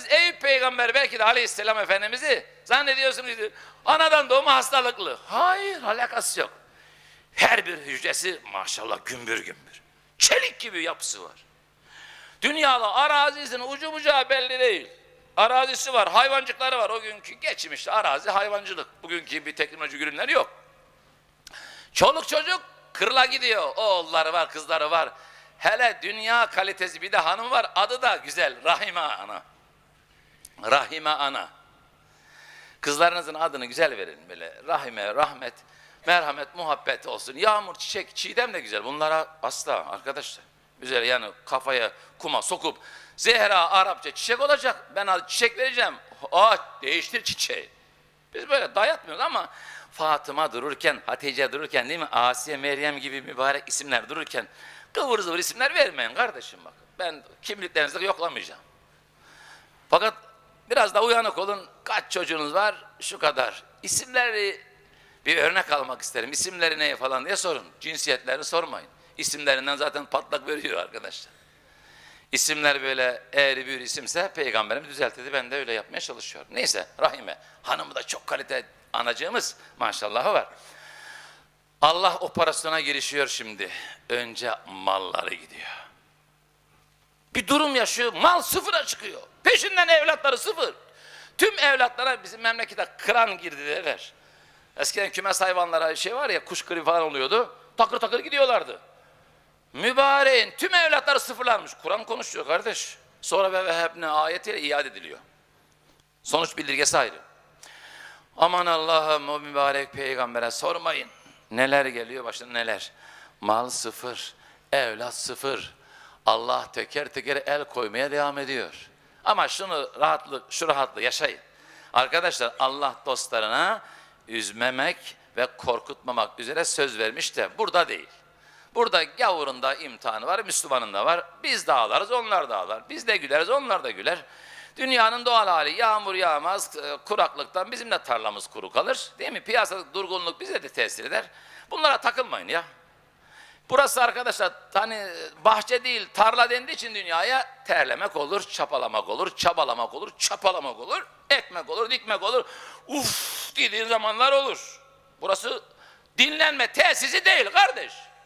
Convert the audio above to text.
siz Eyüp peygamber belki de aleyhisselam efendimizi zannediyorsunuz ki anadan doğma hastalıklı. Hayır alakası yok. Her bir hücresi maşallah gümbür gümbür. Çelik gibi yapısı var. Dünyada arazisinin ucu bucağı belli değil. Arazisi var, hayvancıkları var. O günkü geçmişte arazi hayvancılık. Bugünkü bir teknoloji ürünleri yok. Çoluk çocuk kırla gidiyor. Oğulları var, kızları var. Hele dünya kalitesi bir de hanım var. Adı da güzel. Rahime ana. Rahime ana. Kızlarınızın adını güzel verin böyle. Rahime, rahmet, merhamet, muhabbet olsun. Yağmur, çiçek, çiğdem de güzel. Bunlara asla arkadaşlar. Güzel yani kafaya kuma sokup Zehra Arapça çiçek olacak. Ben adı çiçek vereceğim. Aa değiştir çiçeği. Biz böyle dayatmıyoruz ama Fatıma dururken, Hatice dururken değil mi? Asiye, Meryem gibi mübarek isimler dururken kıvır zıvır isimler vermeyin kardeşim bak. Ben kimliklerinizi yoklamayacağım. Fakat biraz da uyanık olun. Kaç çocuğunuz var? Şu kadar. İsimleri bir örnek almak isterim. İsimleri ne falan diye sorun. Cinsiyetlerini sormayın. İsimlerinden zaten patlak veriyor arkadaşlar. İsimler böyle eğri bir isimse peygamberim düzeltildi. Ben de öyle yapmaya çalışıyorum. Neyse Rahime hanımı da çok kalite anacığımız maşallahı var. Allah operasyona girişiyor şimdi. Önce malları gidiyor. Bir durum yaşıyor. Mal sıfıra çıkıyor. Peşinden evlatları sıfır. Tüm evlatlara bizim memlekete kıran girdi derler. Eskiden kümes hayvanlara şey var ya kuş gribi falan oluyordu. Takır takır gidiyorlardı. Mübareğin tüm evlatları sıfırlanmış. Kur'an konuşuyor kardeş. Sonra ve vehebne ayetiyle iade ediliyor. Sonuç bildirgesi ayrı. Aman Allah'ım o mübarek peygambere sormayın. Neler geliyor başına neler. Mal sıfır, evlat sıfır. Allah teker teker el koymaya devam ediyor. Ama şunu rahatlık, şu rahatlığı yaşayın. Arkadaşlar Allah dostlarına üzmemek ve korkutmamak üzere söz vermiş de burada değil. Burada gavurun da imtihanı var, Müslümanın da var. Biz de ağlarız, onlar da ağlar. Biz de güleriz, onlar da güler. Dünyanın doğal hali yağmur yağmaz, e, kuraklıktan bizim de tarlamız kuru kalır. Değil mi? Piyasada durgunluk bize de tesir eder. Bunlara takılmayın ya. Burası arkadaşlar hani bahçe değil tarla dendiği için dünyaya terlemek olur, çapalamak olur, çabalamak olur, çapalamak olur, ekmek olur, dikmek olur. Uf dediğin zamanlar olur. Burası dinlenme tesisi değil kardeş.